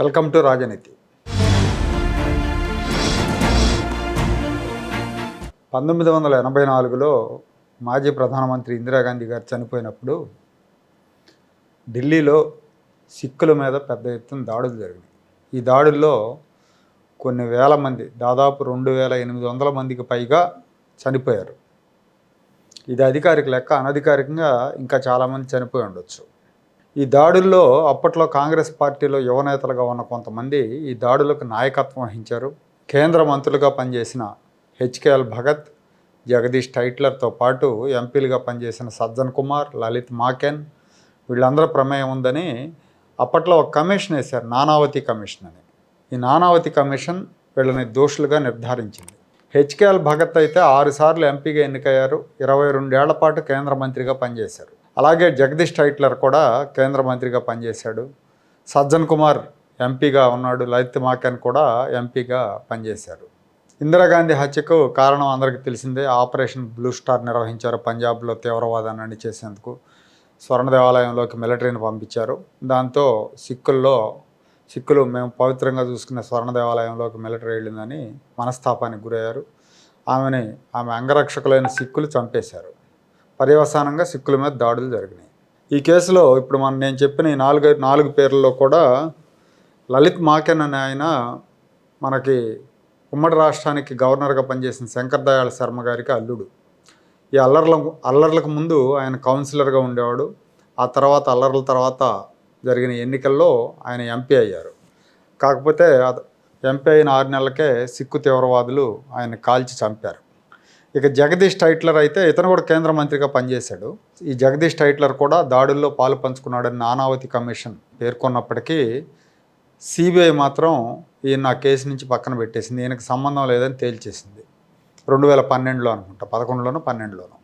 Welcome to రాజనీతి. పంతొమ్మిది వందల ఎనభై నాలుగులో మాజీ ప్రధానమంత్రి ఇందిరాగాంధీ గారు చనిపోయినప్పుడు ఢిల్లీలో సిక్కుల మీద పెద్ద ఎత్తున దాడులు జరిగినాయి. ఈ దాడుల్లో కొన్ని వేల మంది దాదాపు రెండు వేల ఎనిమిది వందల మందికి పైగా చనిపోయారు. ఇది అధికారిక లెక్క అనధికారికంగా ఇంకా చాలామంది చనిపోయి ఉండొచ్చు. ఈ దాడుల్లో అప్పట్లో కాంగ్రెస్ పార్టీలో యువనేతలుగా ఉన్న కొంతమంది ఈ దాడులకు నాయకత్వం వహించారు. కేంద్ర మంత్రులుగా పనిచేసిన హెచ్కేఎల్ భగత్ జగదీష్ టైట్లర్తో పాటు ఎంపీలుగా పనిచేసిన సజ్జన్ కుమార్ లలిత్ మాకెన్ వీళ్ళందరూ ప్రమేయం ఉందని అప్పట్లో ఒక కమిషన్ వేశారు నానావతి కమిషన్ అని. ఈ నానావతి కమిషన్ వీళ్ళని దోషులుగా నిర్ధారించింది. హెచ్కేఎల్ భగత్ అయితే ఆరుసార్లు ఎంపీగా ఎన్నికయ్యారు ఇరవై రెండేళ్ళ పాటు కేంద్ర మంత్రిగా పనిచేశారు. అలాగే జగదీష్ టైట్లర్ కూడా కేంద్ర మంత్రిగా పనిచేశాడు. సజ్జన్ కుమార్ ఎంపీగా ఉన్నాడు. లలిత్ మాకెన్ కూడా ఎంపీగా పనిచేశారు. ఇందిరాగాంధీ హత్యకు కారణం అందరికీ తెలిసిందే. ఆపరేషన్ బ్లూ స్టార్ నిర్వహించారు పంజాబ్లో తీవ్రవాదాన్ని అణిచేసేందుకు స్వర్ణ దేవాలయంలోకి మిలిటరీని పంపించారు. దాంతో సిక్కుల్లో సిక్కులు మేము పవిత్రంగా చూసుకునే స్వర్ణ దేవాలయంలోకి మిలిటరీ వెళ్ళిందని మనస్తాపానికి గురయ్యారు. ఆమెని ఆమె అంగరక్షకులైన సిక్కులు చంపేశారు. పర్యవసానంగా సిక్కుల మీద దాడులు జరిగినాయి. ఈ కేసులో ఇప్పుడు మనం నేను చెప్పిన ఈ నాలుగు నాలుగు పేర్లలో కూడా లలిత్ మాకెన్ అనే ఆయన మనకి ఉమ్మడి రాష్ట్రానికి గవర్నర్గా పనిచేసిన శంకర్ దయాళ్ శర్మ గారికి అల్లుడు. ఈ అల్లర్ల అల్లర్లకు ముందు ఆయన కౌన్సిలర్గా ఉండేవాడు. ఆ తర్వాత అల్లర్ల తర్వాత జరిగిన ఎన్నికల్లో ఆయన ఎంపీ అయ్యారు. కాకపోతే ఎంపీ అయిన ఆరు నెలలకే సిక్కు తీవ్రవాదులు ఆయన కాల్చి చంపారు. ఇక జగదీష్ టైట్లర్ అయితే ఇతను కూడా కేంద్ర మంత్రిగా పనిచేశాడు. ఈ జగదీష్ టైట్లర్ కూడా దాడుల్లో పాలు పంచుకున్నాడని నానావతి కమిషన్ పేర్కొన్నప్పటికీ సిబిఐ మాత్రం ఈయన నా కేసు నుంచి పక్కన పెట్టేసింది. ఈయనకు సంబంధం లేదని తేల్చేసింది. రెండు వేల పన్నెండులో అనుకుంటా పదకొండులోనూ పన్నెండులోనూ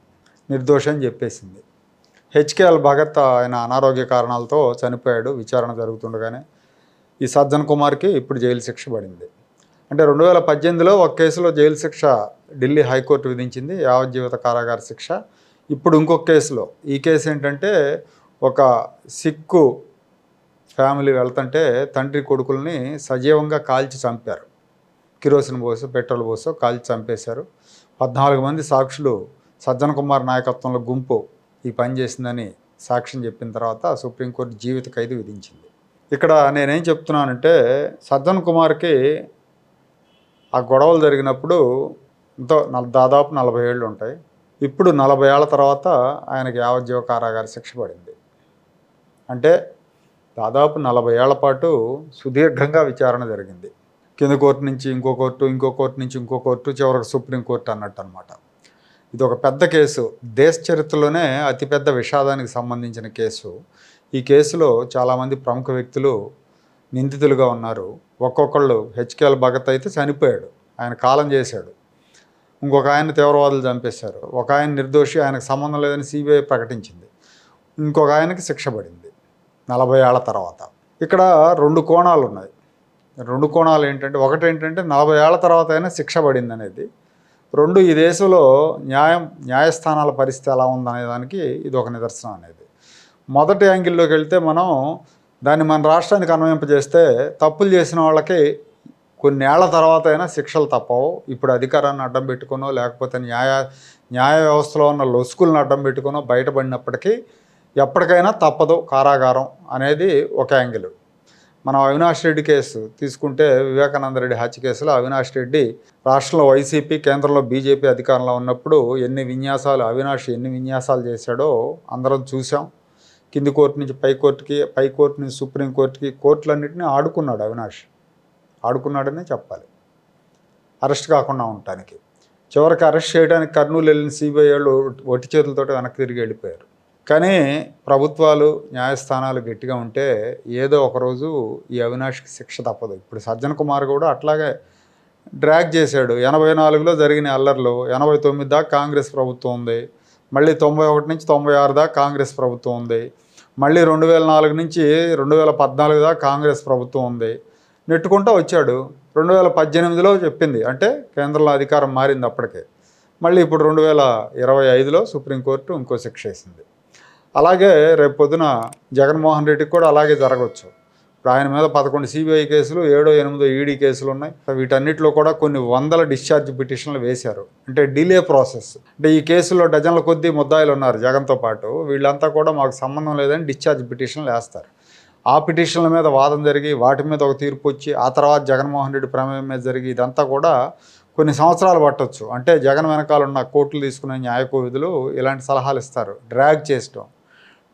నిర్దోషి అని చెప్పేసింది హెచ్కేఎల్ భగత్ ఆయన అనారోగ్య కారణాలతో చనిపోయాడు. విచారణ జరుగుతుండగానే ఈ సజ్జన్ కుమార్కి ఇప్పుడు జైలు శిక్ష పడింది. అంటే రెండు వేల పద్దెనిమిదిలో ఒక కేసులో జైలు శిక్ష ఢిల్లీ హైకోర్టు విధించింది యావజ్జీవిత కారాగార శిక్ష. ఇప్పుడు ఇంకొక కేసులో ఈ కేసు ఏంటంటే ఒక సిక్కు ఫ్యామిలీ వెళ్తుంటే తండ్రి కొడుకుల్ని సజీవంగా కాల్చి చంపారు. కిరోసిన్ పోసో పెట్రోల్ పోసో కాల్చి చంపేశారు. పద్నాలుగు మంది సాక్షులు సజ్జన్ కుమార్ నాయకత్వంలో గుంపు ఈ పని చేసిందని సాక్ష్యం చెప్పిన తర్వాత సుప్రీంకోర్టు జీవిత ఖైదు విధించింది. ఇక్కడ నేనేం చెప్తున్నానంటే సజ్జన్ కుమార్కి ఆ గొడవలు జరిగినప్పుడు ఎంతో దాదాపు నలభై ఏళ్ళు ఉంటాయి. ఇప్పుడు నలభై ఏళ్ళ తర్వాత ఆయనకి యావజ్జీవ కారాగార శిక్ష పడింది. అంటే దాదాపు నలభై ఏళ్ళ పాటు సుదీర్ఘంగా విచారణ జరిగింది. కింద కోర్టు నుంచి ఇంకో కోర్టు ఇంకో కోర్టు నుంచి ఇంకో కోర్టు చివరికి సుప్రీంకోర్టు అన్నట్టు అనమాట ఇది ఒక పెద్ద కేసు. దేశ చరిత్రలోనే అతిపెద్ద విషాదానికి సంబంధించిన కేసు. ఈ కేసులో చాలామంది ప్రముఖ వ్యక్తులు నిందితులుగా ఉన్నారు. ఒక్కొక్కళ్ళు హెచ్కేఎల్ భగత్ అయితే చనిపోయాడు. ఆయన కాలం చేశాడు. ఇంకొక ఆయన తీవ్రవాదులు చంపేశారు. ఒక ఆయన నిర్దోషి ఆయనకు సంబంధం లేదని సిబిఐ ప్రకటించింది. ఇంకొక ఆయనకి శిక్ష పడింది నలభై ఏళ్ళ తర్వాత. ఇక్కడ రెండు కోణాలు ఉన్నాయి. రెండు కోణాలు ఏంటంటే ఒకటి ఏంటంటే నలభై ఏళ్ళ తర్వాత అయినా శిక్ష పడింది అనేది. రెండు ఈ దేశంలో న్యాయం న్యాయస్థానాల పరిస్థితి ఎలా ఉందనే దానికి ఇది ఒక నిదర్శనం అనేది. మొదటి యాంగిల్లోకి వెళ్తే మనం దాన్ని మన రాష్ట్రానికి అన్వయింపజేస్తే తప్పులు చేసిన వాళ్ళకి కొన్నేళ్ళ తర్వాత అయినా శిక్షలు తప్పవు. ఇప్పుడు అధికారాన్ని అడ్డం పెట్టుకునో లేకపోతే న్యాయ న్యాయ వ్యవస్థలో ఉన్న లొసుకులను అడ్డం పెట్టుకునో బయటపడినప్పటికీ ఎప్పటికైనా తప్పదు కారాగారం అనేది ఒక యాంగిల్. మనం అవినాష్ రెడ్డి కేసు తీసుకుంటే వివేకానంద రెడ్డి హత్య కేసులో అవినాష్ రెడ్డి రాష్ట్రంలో వైసీపీ కేంద్రంలో బీజేపీ అధికారంలో ఉన్నప్పుడు ఎన్ని విన్యాసాలు అవినాష్ ఎన్ని విన్యాసాలు చేశాడో అందరం చూసాం కింది కోర్టు నుంచి పై కోర్టుకి పై కోర్టు నుంచి సుప్రీం కోర్టుకి కోర్టులన్నింటినీ ఆడుకున్నాడు అవినాష్. ఆడుకున్నాడనే చెప్పాలి. అరెస్ట్ కాకుండా ఉండటానికి. చివరికి అరెస్ట్ చేయడానికి కర్నూలు వెళ్ళిన సిబిఐ వాళ్ళు ఒట్టి చేతులతో వెనక్కి తిరిగి వెళ్ళిపోయారు. కానీ ప్రభుత్వాలు న్యాయస్థానాలు గట్టిగా ఉంటే ఏదో ఒకరోజు ఈ అవినాష్కి శిక్ష తప్పదు. ఇప్పుడు సజ్జన్ కుమార్ కూడా అట్లాగే డ్రాగ్ చేశాడు. ఎనభై నాలుగులో జరిగిన అల్లర్లు ఎనభై తొమ్మిది దాకా కాంగ్రెస్ ప్రభుత్వం ఉంది. మళ్ళీ తొంభై ఒకటి నుంచి తొంభై ఆరు దాకా కాంగ్రెస్ ప్రభుత్వం ఉంది. మళ్ళీ రెండు వేల నాలుగు నుంచి రెండు వేల పద్నాలుగు దాకా కాంగ్రెస్ ప్రభుత్వం ఉంది. నెట్టుకుంటూ వచ్చాడు. రెండు వేల పద్దెనిమిదిలో చెప్పింది. అంటే కేంద్రంలో అధికారం మారింది అప్పటికే. మళ్ళీ ఇప్పుడు రెండు వేల ఇరవై ఐదులో సుప్రీంకోర్టు ఇంకో శిక్ష వేసింది. అలాగే రేపు పొద్దున జగన్మోహన్ రెడ్డికి కూడా అలాగే జరగవచ్చు. ఇప్పుడు ఆయన మీద పదకొండు సిబిఐ కేసులు ఏడో ఎనిమిదో ఈడీ కేసులు ఉన్నాయి. వీటన్నిటిలో కూడా కొన్ని వందల డిశ్చార్జ్ పిటిషన్లు వేశారు. అంటే డిలే ప్రాసెస్. అంటే ఈ కేసులో డజన్ల కొద్దీ ముద్దాయిలు ఉన్నారు జగన్తో పాటు. వీళ్ళంతా కూడా మాకు సంబంధం లేదని డిశ్చార్జ్ పిటిషన్లు వేస్తారు. ఆ పిటిషన్ల మీద వాదం జరిగి వాటి మీద ఒక తీర్పు వచ్చి ఆ తర్వాత జగన్మోహన్ రెడ్డి ప్రమేయం మీద జరిగి ఇదంతా కూడా కొన్ని సంవత్సరాలు పట్టవచ్చు అంటే జగన్ వెనకాల ఉన్న కోర్టులు తీసుకునే న్యాయకోవిధులు ఇలాంటి సలహాలు ఇస్తారు. డ్రాగ్ చేసడం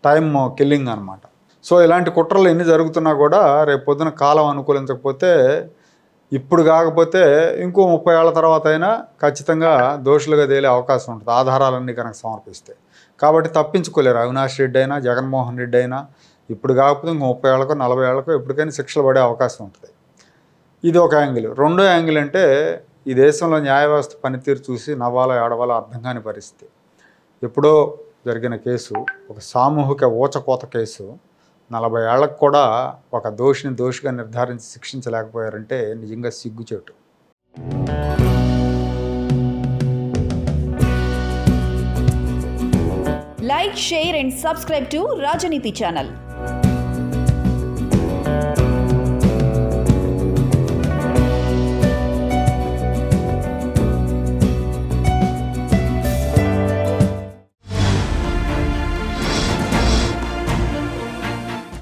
టైమ్ కిల్లింగ్ అనమాట సో ఇలాంటి కుట్రలు ఎన్ని జరుగుతున్నా కూడా రేపు పొద్దున కాలం అనుకూలించకపోతే ఇప్పుడు కాకపోతే ఇంకో ముప్పై ఏళ్ళ తర్వాత అయినా ఖచ్చితంగా దోషులుగా తేలే అవకాశం ఉంటుంది. ఆధారాలన్నీ కనుక సమర్పిస్తే. కాబట్టి తప్పించుకోలేరు. అవినాష్ రెడ్డి అయినా జగన్మోహన్ రెడ్డి అయినా ఇప్పుడు కాకపోతే ఇంకో ముప్పై ఏళ్ళకో నలభై ఏళ్ళకో ఎప్పటికైనా శిక్షలు పడే అవకాశం ఉంటుంది. ఇది ఒక యాంగిల్. రెండో యాంగిల్ అంటే ఈ దేశంలో న్యాయ వ్యవస్థ పనితీరు చూసి నవ్వాలో ఏడవాలో అర్థం కాని పరిస్థితి. ఎప్పుడో జరిగిన కేసు ఒక సామూహిక ఊచకోత కేసు నలభై ఏళ్ళకు కూడా ఒక దోషిని దోషిగా నిర్ధారించి శిక్షించలేకపోయారంటే నిజంగా సిగ్గుచేటు. Like share and subscribe to Rajaneeti channel